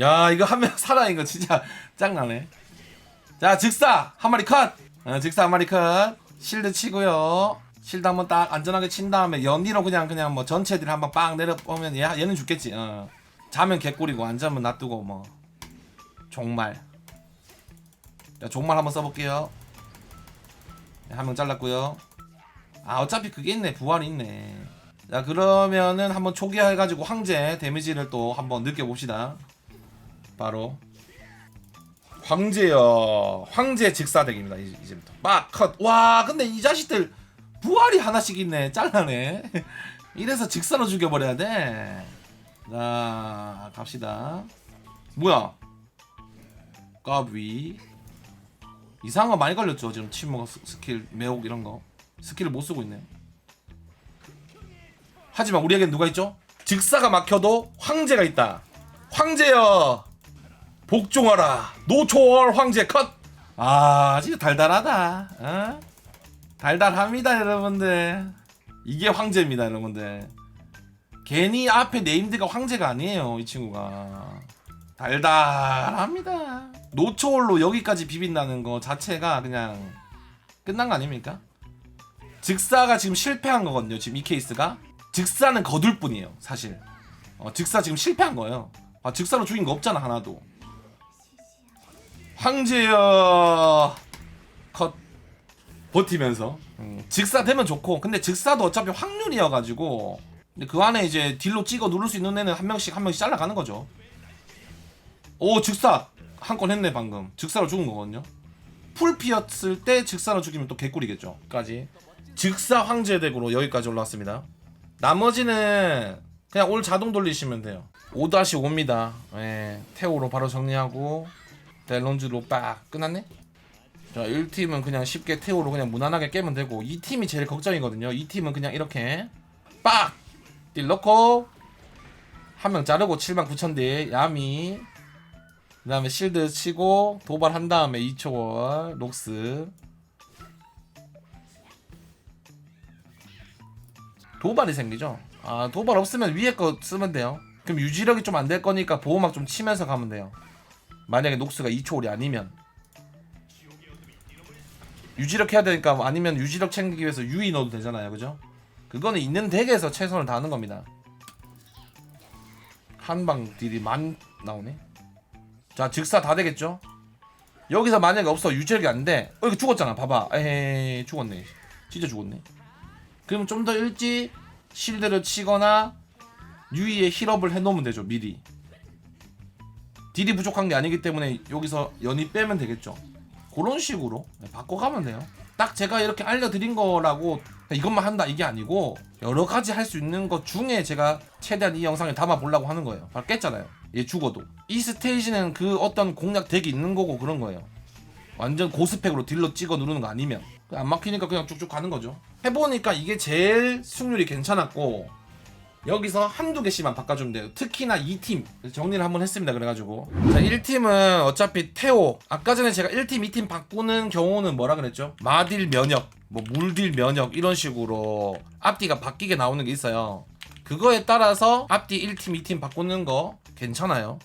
야 이거 한 명 살아 이거 진짜 짱나네. 자 즉사 한 마리 컷. 어, 즉사 한 마리 컷. 실드 치고요. 실드 한번 딱 안전하게 친 다음에 연기로 그냥 그냥 뭐 전체들 한번 빵 내려보면 얘, 얘는 죽겠지. 어. 자면 개꿀이고 안 자면 놔두고 뭐. 종말. 자 종말 한번 써볼게요. 한 명 잘랐고요. 아 어차피 그게 있네. 부활이 있네. 자 그러면은 한번 초기화 해가지고 황제 데미지를 또 한번 느껴봅시다 바로 황제요 황제 직사덱입니다 이- 이제부터. 막컷와 근데 이 자식들 부활이 하나씩 있네. 짤나네. 이래서 직사로 죽여버려야 돼자 갑시다. 뭐야? 까비. 이상한 거 많이 걸렸죠 지금 침묵 스- 스킬 매혹 이런 거. 스킬을 못 쓰고 있네. 하지만 우리에겐 누가 있죠? 직사가 막혀도 황제가 있다. 황제여 복종하라. 노초월 황제 컷! 아 진짜 달달하다. 어? 달달합니다 여러분들. 이게 황제입니다 여러분들. 괜히 앞에 네임드가 황제가 아니에요 이 친구가. 달달합니다. 노초월로 여기까지 비빈다는 거 자체가 그냥 끝난 거 아닙니까? 즉사가 지금 실패한 거거든요 지금 이 케이스가. 즉사는 거둘 뿐이에요 사실. 어, 즉사 지금 실패한 거예요. 아 즉사로 죽인 거 없잖아 하나도 황제여 컷 버티면서. 음, 즉사 되면 좋고 근데 즉사도 어차피 확률이어가지고 근데 그 안에 이제 딜로 찍어 누를 수 있는 애는 한 명씩 한 명씩 잘라가는 거죠. 오 즉사! 한 건 했네 방금. 즉사로 죽은 거거든요. 풀 피었을 때 즉사로 죽이면 또 개꿀이겠죠. 까지. 즉사 황제 덱으로 여기까지 올라왔습니다. 나머지는 그냥 올 자동 돌리시면 돼요. 5-5입니다. 예, 태오로 바로 정리하고 델론즈로 빡 끝났네? 자 1팀은 그냥 쉽게 태오로 그냥 무난하게 깨면 되고 2팀이 제일 걱정이거든요. 2팀은 그냥 이렇게 빡! 딜 넣고 한 명 자르고 7만 9천 대 야미. 그 다음에 실드 치고 도발한 다음에 2초월 녹스. 도발이 생기죠? 아 도발 없으면 위에 거 쓰면 돼요. 그럼 유지력이 좀 안 될 거니까 보호막 좀 치면서 가면 돼요 만약에 녹스가 2초월이 아니면 유지력 해야 되니까 뭐 아니면 유지력 챙기기 위해서 유이 넣어도 되잖아요. 그죠? 그거는 있는 덱에서 최선을 다하는 겁니다. 한방 딜이 만 나오네. 자 즉사 다 되겠죠? 여기서 만약에 없어 유지력이 안돼. 어 이거 죽었잖아. 봐봐. 에헤이 죽었네. 진짜 죽었네. 그럼 좀더 일찍 실드를 치거나 유이에 힐업을 해놓으면 되죠 미리 딜이 부족한 게 아니기 때문에 여기서 연이 빼면 되겠죠. 그런 식으로 네, 바꿔가면 돼요. 딱 제가 이렇게 알려드린 거라고 이것만 한다 이게 아니고 여러 가지 할 수 있는 것 중에 제가 최대한 이 영상에 담아 보려고 하는 거예요. 바로 깼잖아요. 얘 죽어도. 이 스테이지는 그 어떤 공략 덱이 있는 거고 그런 거예요. 완전 고스펙으로 딜러 찍어 누르는 거 아니면. 안 막히니까 그냥 쭉쭉 가는 거죠. 해보니까 이게 제일 승률이 괜찮았고 여기서 한두 개씩만 바꿔주면 돼요 특히나 2팀 정리를 한번 했습니다 그래가지고 자 1팀은 어차피 태오 아까 전에 제가 1팀 2팀 바꾸는 경우는 뭐라 그랬죠 마딜 면역 뭐 물딜 면역 이런 식으로 앞뒤가 바뀌게 나오는 게 있어요 그거에 따라서 앞뒤 1팀 2팀 바꾸는 거 괜찮아요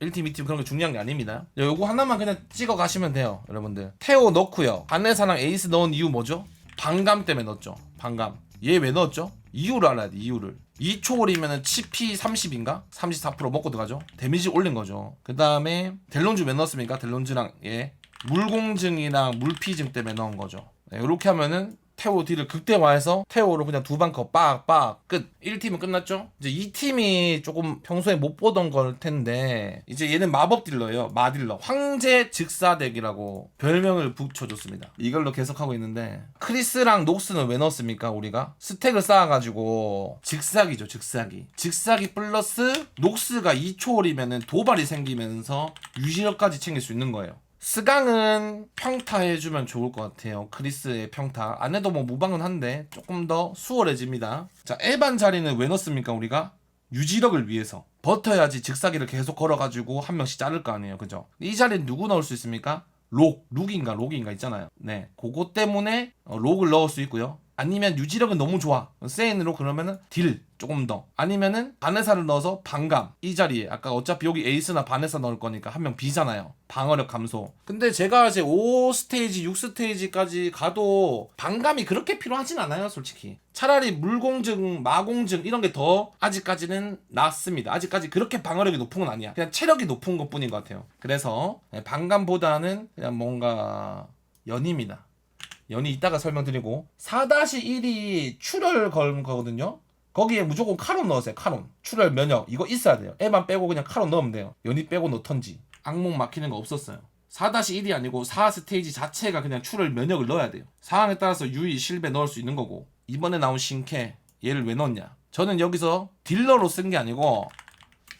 1팀, 2팀 그런 게 중요한 게 아닙니다. 요거 하나만 그냥 찍어 가시면 돼요, 여러분들. 태오 넣고요. 한해사랑 에이스 넣은 이유 뭐죠? 반감 때문에 넣었죠. 반감. 얘 왜 넣었죠? 이유를 알아야 돼, 이유를. 2초월이면은 치피 30인가? 34% 먹고 들어가죠. 데미지 올린 거죠. 그 다음에 델론즈 왜 넣었습니까? 델론즈랑 얘. 물공증이랑 물피증 때문에 넣은 거죠. 네, 이렇게 하면은 태오 딜을 극대화해서 태오로 그냥 두 방커 빡빡 끝. 1팀은 끝났죠? 이제 2팀이 조금 평소에 못 보던 걸 텐데 이제 얘는 마법 딜러예요. 마딜러. 황제 즉사덱이라고 별명을 붙여줬습니다. 이걸로 계속하고 있는데 크리스랑 녹스는 왜 넣었습니까 우리가? 스택을 쌓아가지고 즉사기죠 즉사기. 즉사기 플러스 녹스가 2초월이면은 도발이 생기면서 유지력까지 챙길 수 있는 거예요 스강은 평타 해주면 좋을 것 같아요. 크리스의 평타. 안 해도 뭐 무방은 한데 조금 더 수월해집니다. 자, 에반 자리는 왜 넣습니까, 우리가? 유지력을 위해서. 버텨야지 즉사기를 계속 걸어가지고 한 명씩 자를 거 아니에요. 그죠? 이 자리는 누구 넣을 수 있습니까? 록, 룩인가, 록인가 있잖아요. 네. 그거 때문에 어, 록을 넣을 수 있고요. 아니면 유지력은 너무 좋아. 세인으로 그러면은 딜 조금 더. 아니면은 바네사를 넣어서 방감. 이 자리에. 아까 어차피 여기 에이스나 바네사 넣을 거니까 한 명 비잖아요. 방어력 감소. 근데 제가 이제 5스테이지 6스테이지까지 가도 방감이 그렇게 필요하진 않아요 솔직히. 차라리 물공증 마공증 이런 게 더 아직까지는 낫습니다. 아직까지 그렇게 방어력이 높은 건 아니야. 그냥 체력이 높은 것 뿐인 것 같아요. 그래서 네, 방감보다는 그냥 뭔가 연입니다 연이 이따가 설명드리고 4-1이 출혈 걸 거거든요. 거기에 무조건 카론 넣으세요. 카론. 출혈 면역 이거 있어야 돼요. 애만 빼고 그냥 카론 넣으면 돼요. 연이 빼고 넣던지. 악몽 막히는 거 없었어요. 4-1이 아니고 4스테이지 자체가 그냥 출혈 면역을 넣어야 돼요. 상황에 따라서 유이, 실베 넣을 수 있는 거고 이번에 나온 신캐 얘를 왜 넣었냐? 저는 여기서 딜러로 쓴 게 아니고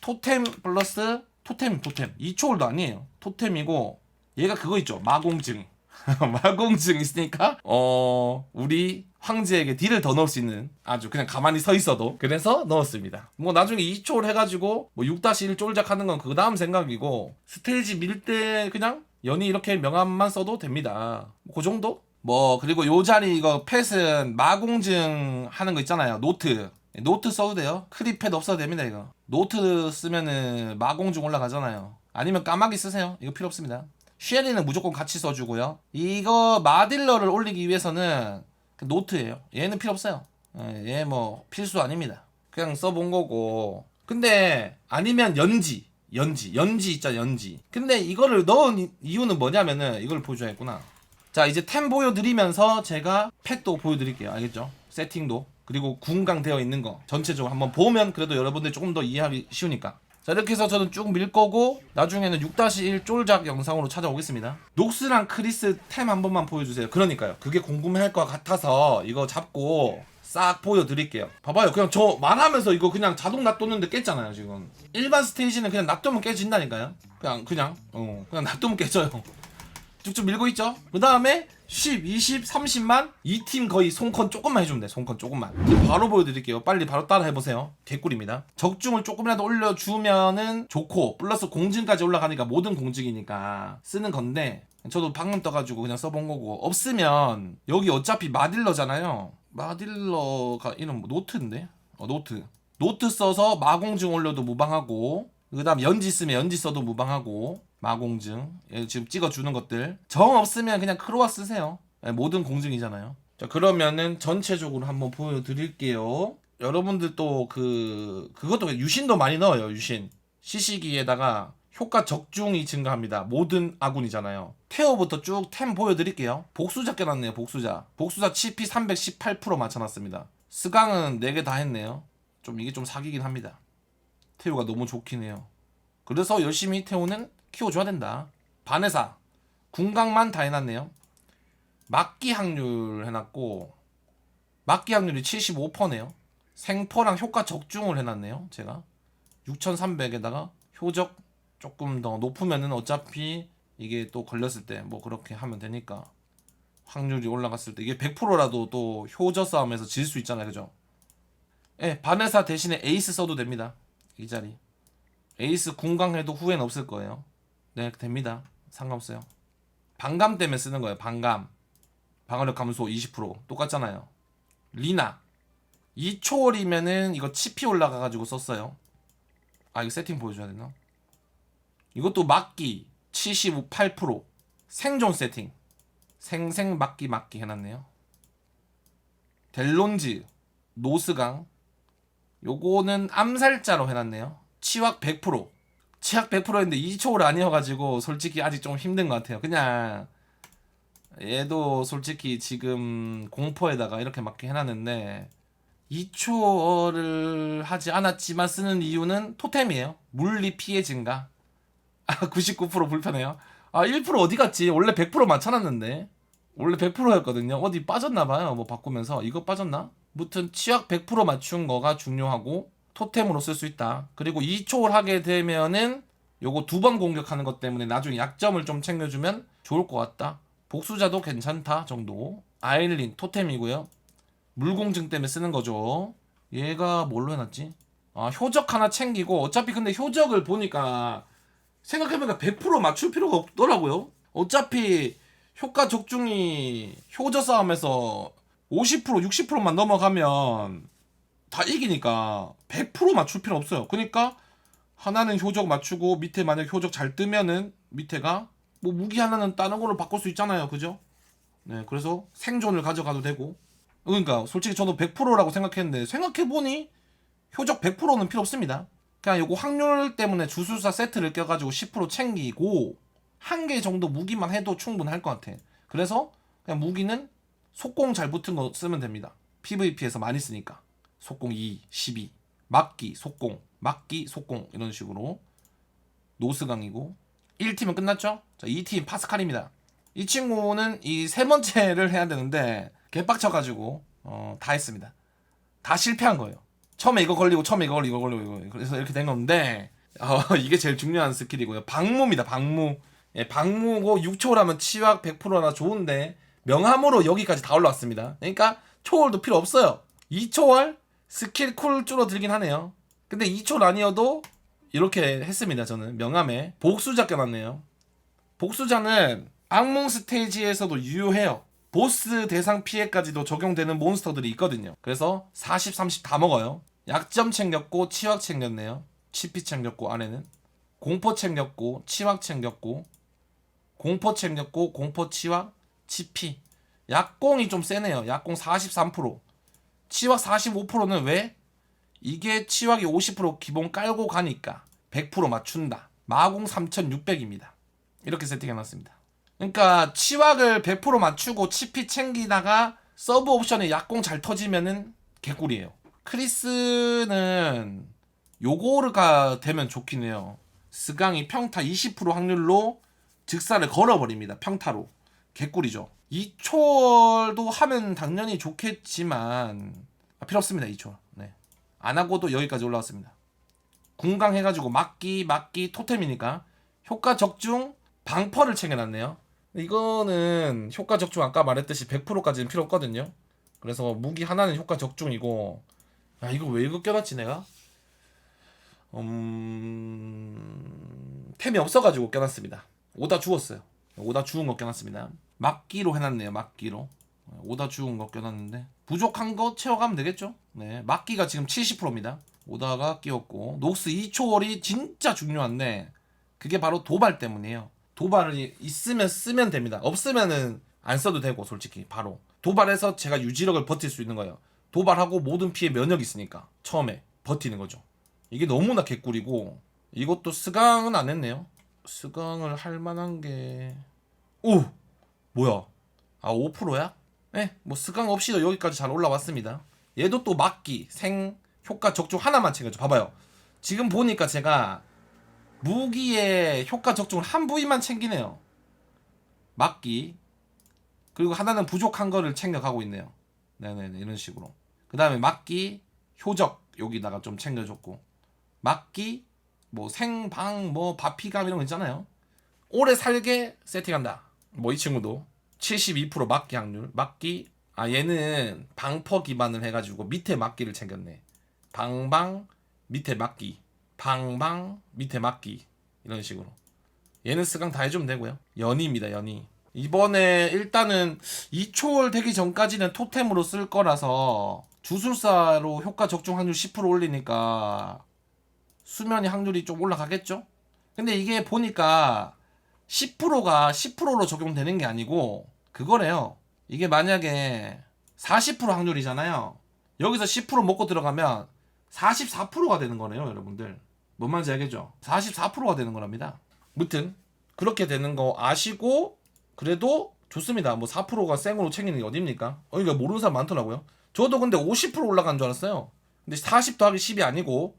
토템 플러스 토템 토템 2초월도 아니에요. 토템이고 얘가 그거 있죠. 마공증. 마공증 있으니까 어 우리 황제에게 딜을 더 넣을 수 있는 아주 그냥 가만히 서 있어도 그래서 넣었습니다. 뭐 나중에 2초를 해가지고 뭐 6-1 쫄작 하는 건 그 다음 생각이고 스테이지 밀 때 그냥 연이 이렇게 명함만 써도 됩니다. 그 정도? 뭐 그리고 요 자리 이거 펫은 마공증 하는 거 있잖아요. 노트 노트 써도 돼요. 크리펫 없어도 됩니다 이거. 노트 쓰면은 마공증 올라가잖아요. 아니면 까마귀 쓰세요. 이거 필요 없습니다. 쉐리는 무조건 같이 써주고요. 이거 마딜러를 올리기 위해서는 그 노트예요. 얘는 필요 없어요. 얘 뭐 필수 아닙니다. 그냥 써본 거고. 근데 아니면 연지, 연지, 연지 있잖아 연지. 근데 이거를 넣은 이- 이유는 뭐냐면은 이걸 보여줘야겠구나. 자 이제 템 보여드리면서 제가 펫도 보여드릴게요. 알겠죠? 세팅도 그리고 군강 되어 있는 거 전체적으로 한번 보면 그래도 여러분들 조금 더 이해하기 쉬우니까. 자 이렇게 해서 저는 쭉 밀 거고 나중에는 6-1 쫄작 영상으로 찾아오겠습니다. 녹스랑 크리스 템 한 번만 보여주세요. 그러니까요. 그게 궁금해할 것 같아서 이거 잡고 싹 보여드릴게요. 봐봐요. 그냥 저 말하면서 이거 그냥 자동 놔뒀는데 깼잖아요 지금. 일반 스테이지는 그냥 놔두면 깨진다니까요. 그냥 그냥. 어 그냥 놔두면 깨져요. 쭉쭉 밀고 있죠. 그 다음에 10, 20, 30만 이 팀 거의 손컨 조금만 해주면 돼. 손컨 조금만. 바로 보여드릴게요. 빨리 바로 따라 해보세요. 개꿀입니다. 적중을 조금이라도 올려주면은 좋고 플러스 공증까지 올라가니까 모든 공증이니까 쓰는 건데 저도 방금 떠가지고 그냥 써본 거고 없으면 여기 어차피 마딜러잖아요. 마딜러가 이름 뭐 노트인데? 어 노트. 노트 써서 마공증 올려도 무방하고 그 다음 연지 쓰면 연지 써도 무방하고 마공증 예, 지금 찍어주는 것들. 정 없으면 그냥 크로아 쓰세요. 예, 모든 공증이잖아요. 자 그러면은 전체적으로 한번 보여드릴게요. 여러분들 또 그 그것도 유신도 많이 넣어요 유신. 시시기에다가 효과 적중이 증가합니다. 모든 아군이잖아요. 태오부터 쭉 템 보여드릴게요. 복수자 껴놨네요 복수자. 복수자 CP 318% 맞춰놨습니다. 스강은 4개 다 했네요. 좀 이게 좀 사기긴 합니다. 태우가 너무 좋긴 해요. 그래서 열심히 태우는 키워줘야 된다. 반해사 군강만 다 해놨네요. 막기 확률 해놨고 막기 확률이 75%네요. 생포랑 효과 적중을 해놨네요. 제가 6,300에다가 효적 조금 더 높으면은 어차피 이게 또 걸렸을 때 뭐 그렇게 하면 되니까 확률이 올라갔을 때 이게 100%라도 또 효저 싸움에서 질 수 있잖아요, 그죠? 예, 반해사 대신에 에이스 써도 됩니다. 이 자리 에이스 군강해도 후회는 없을 거예요 네 됩니다. 상관없어요. 반감 때문에 쓰는 거예요 반감. 방어력 감소 20% 똑같잖아요. 리나. 2초월이면은 이거 치피 올라가가지고 썼어요. 아 이거 세팅 보여줘야 되나? 이것도 막기 78% 생존 세팅. 생생 막기 막기 해놨네요. 델론즈 노스강. 요거는 암살자로 해놨네요. 치확 100%. 치확 100%인데 2초를 아니어가지고 솔직히 아직 좀 힘든 것 같아요. 그냥 얘도 솔직히 지금 공포에다가 이렇게 맞게 해놨는데 2초를 하지 않았지만 쓰는 이유는 토템이에요. 물리 피해 증가. 아, 99% 불편해요. 아, 1% 어디 갔지? 원래 100% 맞춰놨는데. 원래 100%였거든요. 어디 빠졌나봐요. 뭐 바꾸면서. 이거 빠졌나? 무튼 치약 100% 맞춘 거가 중요하고 토템으로 쓸 수 있다. 그리고 2초를 하게 되면은 요거 두 번 공격하는 것 때문에 나중에 약점을 좀 챙겨주면 좋을 것 같다. 복수자도 괜찮다 정도. 아일린 토템이고요. 물공증 때문에 쓰는 거죠. 얘가 뭘로 해놨지? 아 효적 하나 챙기고 어차피 근데 효적을 보니까 생각해보니까 100% 맞출 필요가 없더라고요. 어차피 효과 적중이 효저 싸움에서 50% 60%만 넘어가면 다 이기니까 100% 맞출 필요 없어요. 그러니까 하나는 효적 맞추고 밑에 만약 효적 잘 뜨면은 밑에가 뭐 무기 하나는 다른 걸로 바꿀 수 있잖아요. 그죠? 네, 그래서 생존을 가져가도 되고. 그러니까 솔직히 저도 100%라고 생각했는데 생각해 보니 효적 100%는 필요 없습니다. 그냥 요거 확률 때문에 주술사 세트를 껴가지고 10% 챙기고 한 개 정도 무기만 해도 충분할 것 같아. 그래서 그냥 무기는 속공 잘 붙은 거 쓰면 됩니다. PVP에서 많이 쓰니까. 속공 2, 12, 막기, 속공, 막기, 속공 이런 식으로 노스강이고 1팀은 끝났죠? 자, 2팀 파스칼입니다. 이 친구는 이 세 번째를 해야 되는데 개빡쳐가지고 어, 다 했습니다. 다 실패한 거예요. 처음에 이거 걸리고 처음에 이거 걸리고 이거 걸리고 이거. 그래서 이렇게 된 건데 어, 이게 제일 중요한 스킬이고요. 방무입니다. 방무. 예, 방무고 6초라면 치확 100%나 좋은데 명함으로 여기까지 다 올라왔습니다. 그러니까 초월도 필요 없어요. 2초월 스킬 쿨 줄어들긴 하네요. 근데 2초 아니어도 이렇게 했습니다. 저는 명함에 복수자 껴놨네요. 복수자는 악몽 스테이지에서도 유효해요. 보스 대상 피해까지도 적용되는 몬스터들이 있거든요. 그래서 40, 30 다 먹어요. 약점 챙겼고 치확 챙겼네요. 치피 챙겼고 안에는 공포 챙겼고 치확 챙겼고 공포 챙겼고 공포 치확 치피 약공이 좀 세네요. 약공 43% 치확 45%는 왜? 이게 치확이 50% 기본 깔고 가니까 100% 맞춘다. 마공 3600입니다. 이렇게 세팅해놨습니다. 그러니까 치확을 100% 맞추고 치피 챙기다가 서브 옵션에 약공 잘 터지면은 개꿀이에요. 크리스는 요거르가 되면 좋긴 해요. 스강이 평타 20% 확률로 즉사를 걸어버립니다. 평타로. 개꿀이죠. 2초월도 하면 당연히 좋겠지만 아, 필요 없습니다. 2초월. 네. 안 하고도 여기까지 올라왔습니다. 궁강 해가지고 막기 막기 토템이니까 효과 적중 방퍼를 챙겨놨네요. 이거는 효과 적중 아까 말했듯이 100%까지는 필요 없거든요. 그래서 무기 하나는 효과 적중이고 야 이거 왜 이거 껴놨지 내가? 음... 템이 없어가지고 껴놨습니다. 오다 주웠어요. 오다 주운 거 껴놨습니다. 막기로 해놨네요. 막기로 오다 주운 거 껴놨는데 부족한 거 채워가면 되겠죠? 네, 막기가 지금 70%입니다. 오다가 끼웠고 녹스 2초월이 진짜 중요한데 그게 바로 도발 때문이에요. 도발이 있으면 쓰면 됩니다. 없으면은 안 써도 되고 솔직히 바로 도발해서 제가 유지력을 버틸 수 있는 거예요. 도발하고 모든 피해 면역이 있으니까 처음에 버티는 거죠. 이게 너무나 개꿀이고 이것도 스강은 안 했네요. 스강을 할 만한 게 오! 뭐야? 아 5%야? 네, 뭐 스강 없이도 여기까지 잘 올라왔습니다. 얘도 또 막기, 생, 효과 적중 하나만 챙겨줘. 봐봐요. 지금 보니까 제가 무기의 효과 적중을 한 부위만 챙기네요. 막기. 그리고 하나는 부족한 거를 챙겨가고 있네요. 네네네, 이런 식으로. 그 다음에 막기, 효적, 여기다가 좀 챙겨줬고. 막기, 뭐 생방, 뭐 바피감 이런 거 있잖아요. 오래 살게 세팅한다. 뭐 이 친구도 72% 막기 확률. 막기, 아, 얘는 방퍼 기반을 해가지고 밑에 막기를 챙겼네. 방방, 밑에 막기. 방방, 밑에 막기. 이런 식으로. 얘는 스강 다 해주면 되고요. 연이입니다, 연이. 이번에 일단은 2초월 되기 전까지는 토템으로 쓸 거라서 주술사로 효과 적중 확률 10% 올리니까 수면이 확률이 좀 올라가겠죠? 근데 이게 보니까 10%가 10%로 적용되는 게 아니고 그거래요. 이게 만약에 40% 확률이잖아요. 여기서 10% 먹고 들어가면 44%가 되는 거네요, 여러분들. 뭔 말인지 알겠죠? 44%가 되는 거랍니다. 무튼 그렇게 되는 거 아시고 그래도 좋습니다. 뭐 4%가 생으로 챙기는 게 어딥니까? 어, 이거 모르는 사람 많더라고요. 저도 근데 50% 올라간 줄 알았어요. 근데 40 더하기 10이 아니고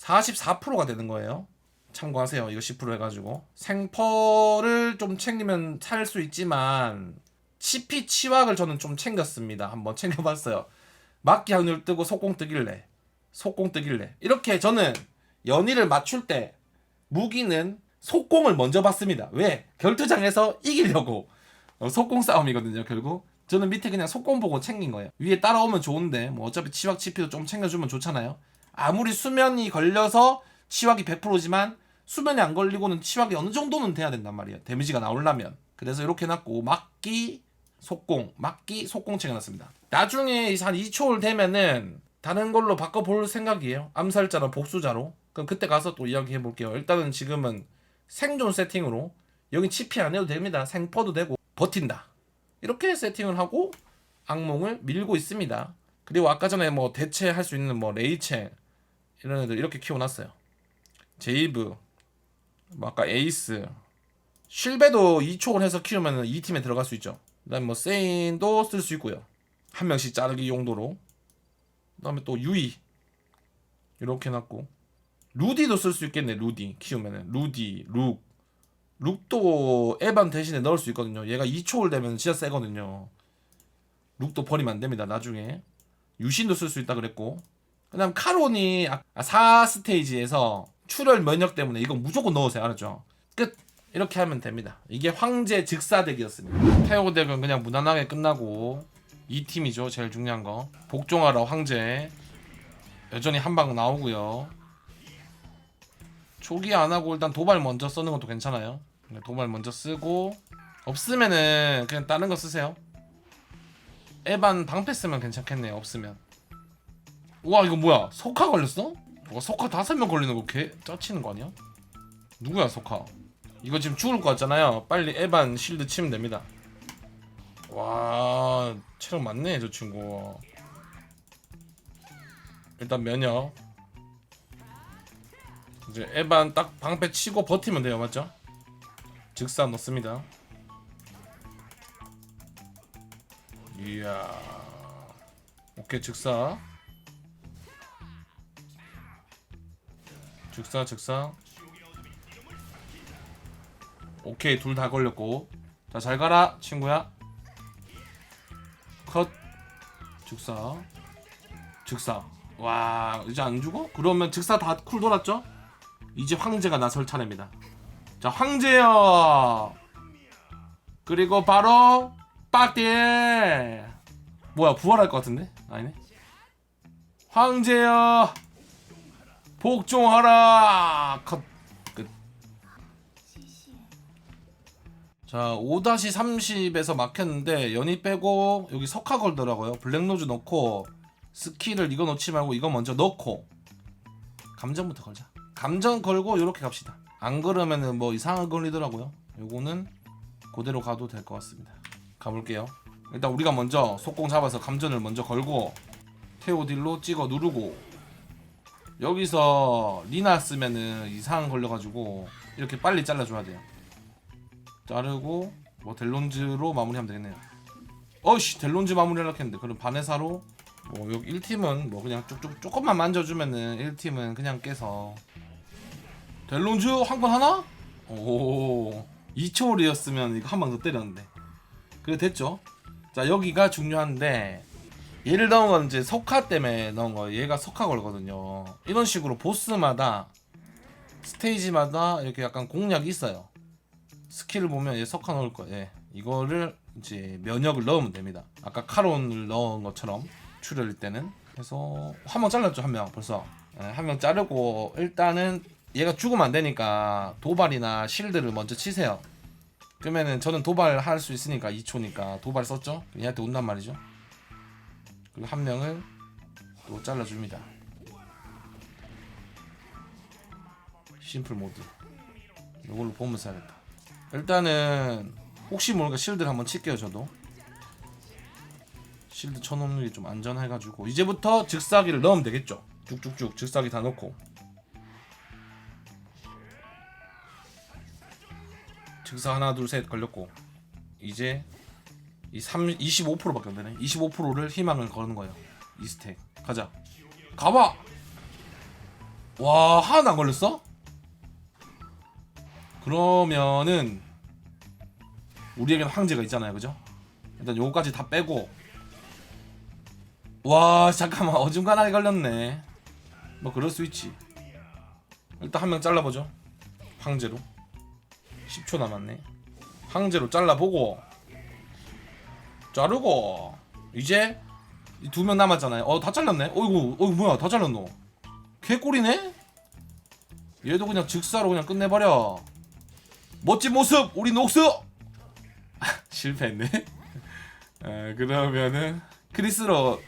44%가 되는 거예요. 참고하세요. 이거 10% 해가지고 생퍼를 좀 챙기면 살 수 있지만 치피 치확을 저는 좀 챙겼습니다. 한번 챙겨봤어요. 막기 확률 뜨고 속공 뜨길래 속공 뜨길래 이렇게 저는 연의를 맞출 때 무기는 속공을 먼저 봤습니다. 왜? 결투장에서 이기려고 어, 속공 싸움이거든요. 결국 저는 밑에 그냥 속공 보고 챙긴 거예요. 위에 따라오면 좋은데 뭐 어차피 치확 치피도 좀 챙겨주면 좋잖아요. 아무리 수면이 걸려서 치확이 100%지만 수면이 안 걸리고는 치확이 어느 정도는 돼야 된단 말이에요. 데미지가 나오려면. 그래서 이렇게 해놨고 막기 속공, 막기, 속공 챙겨놨습니다. 나중에 한 2초를 되면은 다른 걸로 바꿔볼 생각이에요. 암살자로 복수자로. 그럼 그때 가서 또 이야기해 볼게요. 일단은 지금은 생존 세팅으로 여기 치피 안 해도 됩니다. 생퍼도 되고 버틴다. 이렇게 세팅을 하고 악몽을 밀고 있습니다. 그리고 아까 전에 뭐 대체할 수 있는 뭐 레이첼 이런 애들 이렇게 키워놨어요. 제이브, 뭐 아까 에이스, 실베도 2촉을 해서 키우면 이 팀에 들어갈 수 있죠. 그다음 뭐 세인도 쓸 수 있고요. 한 명씩 자르기 용도로. 그다음에 또 유이 이렇게 놨고 루디도 쓸 수 있겠네. 루디 키우면은 루디, 룩, 룩도 에반 대신에 넣을 수 있거든요. 얘가 2촉을 되면 진짜 세거든요. 룩도 버리면 안 됩니다. 나중에 유신도 쓸 수 있다 그랬고 그 다음 카론이 아 4스테이지에서 출혈 면역 때문에 이건 무조건 넣으세요. 알았죠? 끝. 이렇게 하면 됩니다. 이게 황제 즉사덱이었습니다. 태오 덱은 그냥 무난하게 끝나고 이 팀이죠. 제일 중요한 거. 복종하러 황제 여전히 한 방 나오고요. 초기 안 하고 일단 도발 먼저 쓰는 것도 괜찮아요. 네, 도발 먼저 쓰고 없으면은 그냥 다른 거 쓰세요. 에반 방패 쓰면 괜찮겠네요. 없으면. 우와 이거 뭐야? 석화 걸렸어? 와 석화 다섯 명 걸리는 거 개 짜치는 거 아니야? 누구야 석화? 이거 지금 죽을 것 같잖아요. 빨리 에반 실드 치면 됩니다. 와 체력 많네 저 친구. 일단 면역. 이제 에반 딱 방패 치고 버티면 돼요, 맞죠? 즉사 넣습니다. 이야. 오케이 즉사. 즉사 즉사. 오케이 둘 다 걸렸고. 자 잘 가라 친구야. 컷. 즉사. 즉사. 와 이제 안 죽어? 그러면 즉사 다 쿨 돌았죠? 이제 황제가 나설 차례입니다. 자 황제여! 그리고 바로 빡대 뭐야 부활할 것 같은데? 아니네. 황제여 복종하라 컷 자, 5-30에서 막혔는데 연이 빼고 여기 석화 걸더라고요. 블랙로즈 넣고 스킬을 이거 넣지 말고 이거 먼저 넣고 감정부터 걸자. 감정 걸고 이렇게 갑시다. 안 그러면은 뭐 이상한 거 걸리더라고요. 요거는 그대로 가도 될 것 같습니다. 가볼게요. 일단 우리가 먼저 속공 잡아서 감전을 먼저 걸고 테오딜로 찍어 누르고 여기서 리나 쓰면은 이상한 걸려가지고 이렇게 빨리 잘라줘야 돼요. 자르고 뭐 델론즈로 마무리하면 되겠네요. 어씨 델론즈 마무리하려고 했는데 그럼 바네사로 뭐 여기 1팀은 뭐 그냥 쭉쭉 조금만 만져주면은 1팀은 그냥 깨서 델론즈 한번 하나? 오 2초리였으면 이거 한 방 더 때렸는데 그래 됐죠 자 여기가 중요한데 얘를 넣은 건 이제 석화 때문에 넣은 거예요 얘가 석화 걸거든요 이런 식으로 보스마다 스테이지마다 이렇게 약간 공략이 있어요 스킬을 보면 얘 석화 넣을 거예요. 예. 이거를 이제 면역을 넣으면 됩니다. 아까 카론을 넣은 것처럼 출혈일 때는 그래서 한 명 잘랐죠 한 명 벌써 예, 한명 자르고 일단은 얘가 죽으면 안 되니까 도발이나 실드를 먼저 치세요. 그러면은 저는 도발 할 수 있으니까 2초니까 도발 썼죠. 얘한테 온단 말이죠. 그리고 한 명을 또 잘라줍니다. 심플 모드. 이걸로 보면서 하겠다. 일단은 혹시 모르니까 실드를 한번 칠게요 저도 실드 쳐놓는 게 좀 안전해가지고 이제부터 즉사기를 넣으면 되겠죠 쭉쭉쭉 즉사기 다 넣고 즉사 하나 둘 셋 걸렸고 이제 이 3, 25%밖에 안 되네 25%를 희망을 거는 거예요 이 스택 가자 가봐 와 하나 안 걸렸어? 그러면은 우리에게는 황제가 있잖아요, 그죠? 일단 요거까지 다 빼고 와 잠깐만 어중간하게 걸렸네. 뭐 그럴 수 있지. 일단 한 명 잘라보죠. 황제로 10초 남았네. 황제로 잘라보고 자르고 이제 두 명 남았잖아요. 어 다 잘랐네. 어이구 어이구 뭐야 다 잘랐노. 개꿀이네. 얘도 그냥 즉사로 그냥 끝내버려. 멋진 모습 우리 녹수 실패했네 에, 그러면은 크리스로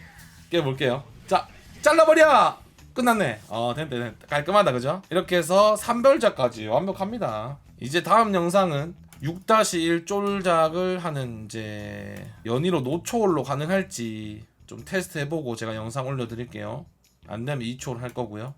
깨볼게요. 자, 잘라버려. 끝났네. 어, 됐다, 됐다. 깔끔하다, 그죠? 이렇게 해서 3별자까지 완벽합니다. 이제 다음 영상은 6-1 쫄작을 하는 이제 연이로 노초월로 가능할지 좀 테스트 해보고 제가 영상 올려드릴게요. 안 되면 2초로 할 거고요.